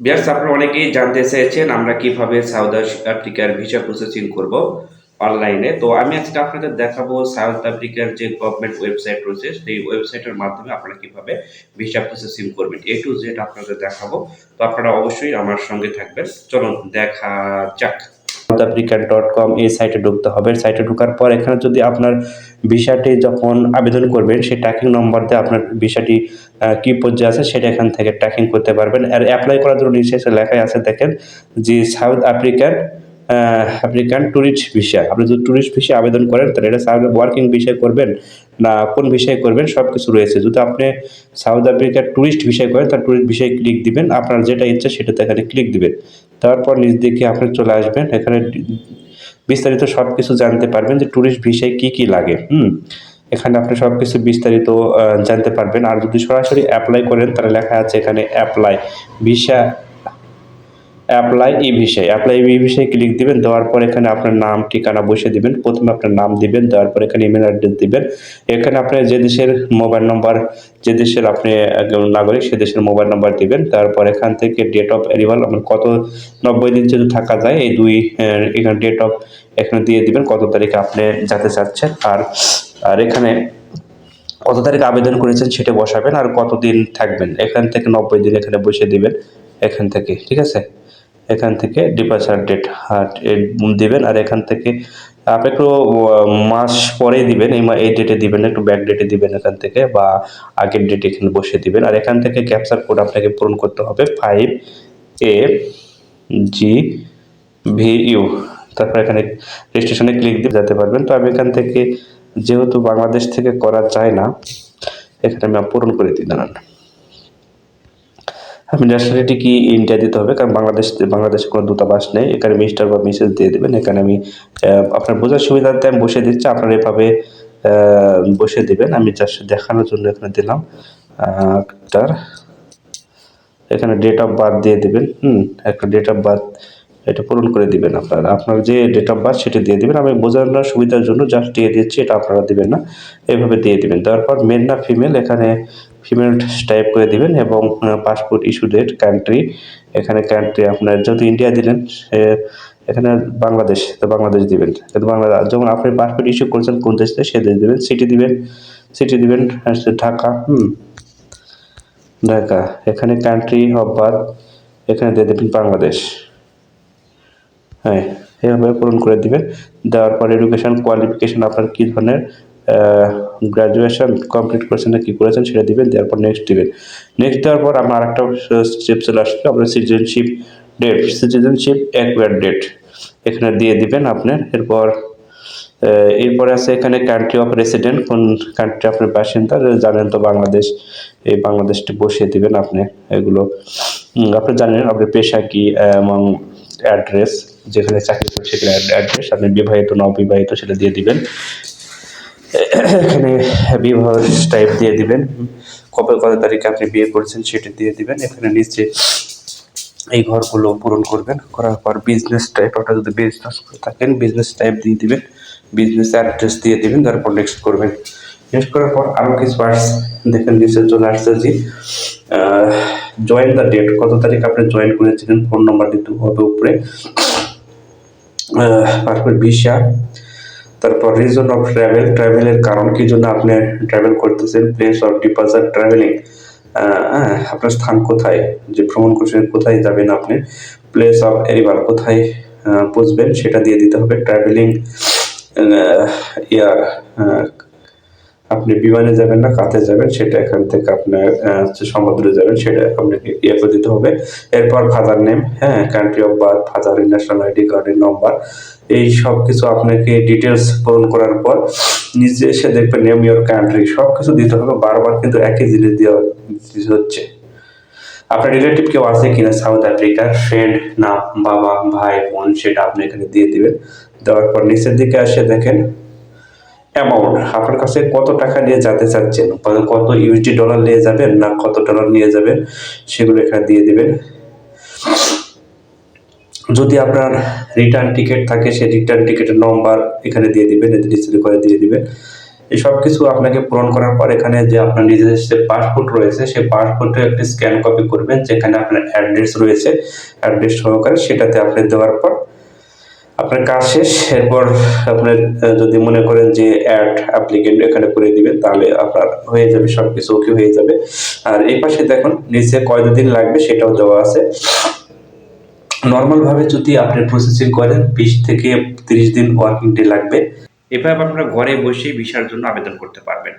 বিয়ার্স আপনারা অনেকেই জানতে চেয়েছেন আমরা কীভাবে সাউথ আফ্রিকার ভিসা প্রসেসিং করব অনলাইনে তো আমি আজকে আপনাদের দেখাবো সাউথ আফ্রিকার যে গভর্নমেন্ট ওয়েবসাইট রয়েছে, সেই ওয়েবসাইটের মাধ্যমে আপনারা কীভাবে ভিসা প্রসেসিং করবেন। এ টু জেড আপনাদের দেখাবো। তো আপনারা অবশ্যই আমার সঙ্গে থাকবেন। চলুন, দেখা যাক। সাউথ আফ্রিকান ডট কম এই সাইটে ঢুকতে হবে। সাইটে ঢোকার পর এখানে যদি আপনার ভিসাটি যখন আবেদন করবেন, সেই ট্র্যাকিং নম্বর দিয়ে আপনার ভিসাটি কি পর্যায়ে আছে সেটা এখান থেকে ট্র্যাকিং করতে পারবেন। আর অ্যাপ্লাই করার জন্য নিচে লেখাই আছে দেখেন যে South African African tourist visa আপনি যদি ট্যুরিস্ট ভিসা আবেদন করেন, তাহলে এটা সাউথ ওয়ার্কিং ভিসায় করবেন না কোন বিষয়ে করবেন সব কিছু রয়েছে। যদি আপনি সাউথ আফ্রিকার ট্যুরিস্ট ভিসায় করেন তার ট্যুরিস্ট ভিসায় ক্লিক দিবেন। আপনার যেটা ইচ্ছা সেটাতে এখানে ক্লিক দিবেন। তারপর নিজ দিকে আপনি চলে আসবেন। এখানে বিস্তারিত সব কিছু জানতে পারবেন যে ট্যুরিস্ট ভিসায় কি কি লাগে, হুম? এখানে আপনি সব কিছু বিস্তারিত জানতে পারবেন। আর যদি সরাসরি অ্যাপ্লাই করেন, তাহলে লেখা আছে এখানে অ্যাপ্লাই ভিসা অ্যাপ্লাই ই ভিসায় অ্যাপ্লাই ই ভিসায় ক্লিক দিবেন, দেওয়ার পর এখানে আপনার নাম, ঠিকানা বসে দিবেন। প্রথমে আপনার নাম দিবেন, দেওয়ার পর এখানে ইমেল অ্যাড্রেস দিবেন। এখানে আপনি যে দেশের মোবাইল নম্বর যে দেশের আপনি নাগরিক, সে দেশের মোবাইল নম্বর দিবেন। তারপর এখান থেকে ডেট অফ অ্যারিভাল আপনার কত, নব্বই দিন যদি থাকা যায়, এই দুই এখানে ডেট অফ এখানে দিয়ে দিবেন, কত তারিখে আপনি যেতে চাচ্ছেন। আর আর এখানে কত তারিখ আবেদন করেছেন সেটা বসাবেন, আর কতদিন থাকবেন। এখান থেকে নব্বই দিন এখানে বসে দিবেন, এখান থেকে, ঠিক আছে? এখান থেকে ডিপার্চার ডেট দিবেন আর এখান থেকে আপনি একটু মাস পরেই দিবেন, এই এই ডেটে দিবেন, একটু ব্যাক ডেটে দিবেন এখান থেকে বা আগের ডেটে এখানে বসে দিবেন। আর এখান থেকে ক্যাপচার কোড আপনাকে পূরণ করতে হবে five A G V U তারপর এখানে রেজিস্ট্রেশনে ক্লিক দিয়ে যেতে পারবেন। তো আমি এখান থেকে যেহেতু বাংলাদেশ থেকে করা যায় না, এখানে আমি পূরণ করে দিই দাঁড়ান আপনি ন্যাশনালিটি কি ইন্ডিয়া দিতে হবে, কারণ বাংলাদেশ, বাংলাদেশে কোনো দূতাবাস নেই। এখানে মিস্টার বা মিসেস দিয়ে দেবেন। এখানে আমি আপনার বোঝার সুবিধার্থে আমি বসে দিচ্ছি, আপনারা এভাবে বসে দিবেন। আমি জাস্ট দেখানোর জন্য এখানে দিলাম। তার এখানে ডেট অফ বার্থ দিয়ে দেবেন। হুম, একটা ডেট অফ বার্থ এটা পূরণ করে দিবেন আপনারা। আপনার যে ডেট অফ বার্থ সেটা দিয়ে দিবেন। আমি বোঝানোর সুবিধার জন্য জাস্ট দিয়ে দিচ্ছি, এটা আপনারা দিবেন না। এভাবে দিয়ে দিবেন। তারপর মেন না ফিমেল এখানে ফিমেল টাইপ করে দিবেন এবং পাসপোর্ট ইস্যু ডেট কান্ট্রি এখানে কান্ট্রি আপনার যেহেতু ইন্ডিয়া দিলেন, সে এখানে বাংলাদেশ, তো বাংলাদেশ দিবেন। কিন্তু বাংলাদেশ যখন আপনি পাসপোর্ট ইস্যু করছেন কোন দেশ থেকে, সে দেশ দিবেন সিটি দিবেন সিটি দিবেন ঢাকা, হুম, ঢাকা, এখানে কান্ট্রি বার্থ এখানে দিয়ে দেবেন বাংলাদেশ। হ্যাঁ এভাবে পূরণ করে দিবেন। দেওয়ার পর এডুকেশন কোয়ালিফিকেশন আপনার কী ধরনের গ্র্যাজুয়েশন কমপ্লিট করেছেন না, কী করেছেন সেটা দিবেন, দেওয়ার পর নেক্সট দিবেন। নেক্সট দেওয়ার পর আমার আরেকটা স্টেপ চলে আসবে আপনার citizenship date citizenship acquire date এখানে দিয়ে দিবেন আপনার এরপর এরপরে আছে এখানে কান্ট্রি অফ রেসিডেন্ট কোন কান্ট্রি আপনার বাসিন্দা জানেন তো বাংলাদেশ, এই বাংলাদেশটি বসিয়ে দিবেন আপনি, এগুলো। আপনি জানেন আপনার পেশা কি, এবং অ্যাড্রেস যেখানে চাকরি করছে সেখানে অ্যাড্রেস আপনি বিবাহিত না অবিবাহিত সেটা দিয়ে দিবেন। এখানে বিবাহ টাইপ দিয়ে দিবেন। কবে, কত তারিখে আপনি বিয়ে করেছেন সেটা দিয়ে দিবেন। এখানে নিচে এই ঘরগুলো পূরণ করবেন। করার পর বিজনেস টাইপ আপনার যদি বিজনেস করে থাকেন বিজনেস টাইপ দিয়ে দিবেন। বিজনেস অ্যাড্রেস দিয়ে দিবেন, তারপর নেক্সট করবেন। নেক্সট করার পর আরও কিছু পার্টস দেখেন নিচে চলে আসছে যে জয়েন দ্য ডেট কত তারিখ আপনি জয়েন করেছিলেন? ফোন নাম্বার দিতে হবে উপরে। তারপর ভিসা তারপর রিজন অফ ট্রাভেল ট্রাভেলের কারণ কি জন্য আপনি ট্রাভেল করতেছেন? প্লেস অফ ডিপার্চার ট্রাভেলিং হ্যাঁ আপনার স্থান কোথায়? যে ভ্রমণ করছেন, কোথায় যাবেন আপনি? প্লেস অফ এরিভাল কোথায় পৌঁছবেন? সেটা দিয়ে দিতে হবে। ট্রাভেলিং ইয়ার আপনি বিমানে যাবেন না কাতে যাবেন, সেটা এখান থেকে আপনার সমুদ্রে যাবেন, সেটা আপনাকে ইয়ে করে দিতে হবে। এরপর ফাদার নেম হ্যাঁ country of birth father national ID কার্ডের নম্বর এই সব কিছু আপনাকে ডিটেলস পূরণ করার পর নিজে এসে দেখবেন নেম ইয়োর কান্ট্রি সব কিছু দিতে হবে, বারবার কিন্তু একই জিনিস দেওয়া হচ্ছে। আপনার রিলেটিভ কেউ আছে কিনা সাউথ আফ্রিকার ফ্রেন্ড না বাবা, ভাই, বোন, সেটা আপনি এখানে দিয়ে দিবেন। দেওয়ার পর নিচের দিকে আসে দেখেন অ্যামাউন্ট আপনার কাছে কত টাকা নিয়ে যেতে চাচ্ছেন কত- কত ইউএসডি ডলার নিয়ে যাবেন না কত ডলার নিয়ে যাবেন, সেগুলো এখানে দিয়ে দিবেন। যদি আপনার রিটার্ন টিকিট থাকে, সেই রিটার্ন টিকিটের নম্বর এখানে দিয়ে দিবেন ডিসপ্লে করে দিয়ে দিবেন। এই সব কিছু আপনাকে পূরণ করার পর এখানে যে আপনার নিজের যে পাসপোর্ট রয়েছে, সেই পাসপোর্টে একটি স্ক্যান কপি করবেন, যেখানে আপনার অ্যাড্রেস রয়েছে। অ্যাড্রেস সহকারে সেটাতে আপনি দেওয়ার পর আপনার কাজ শেষ, এরপর আপনার যদি মনে করেন যে অ্যাড অ্যাপ্লিকেন্ট এখানে করে দিবেন, তাহলে আপনার হয়ে যাবে সব কিছু ওকে হয়ে যাবে। আর এই পাশে দেখুন, নিচে কয়দিন লাগবে সেটাও দেওয়া আছে। নর্মাল ভাবে যদি আপনি প্রসেসিং করেন, বিশ থেকে তিরিশ দিন ওয়ার্কিং ডে লাগবে। এভাবে আপনারা ঘরে বসে ভিসার জন্য আবেদন করতে পারবেন।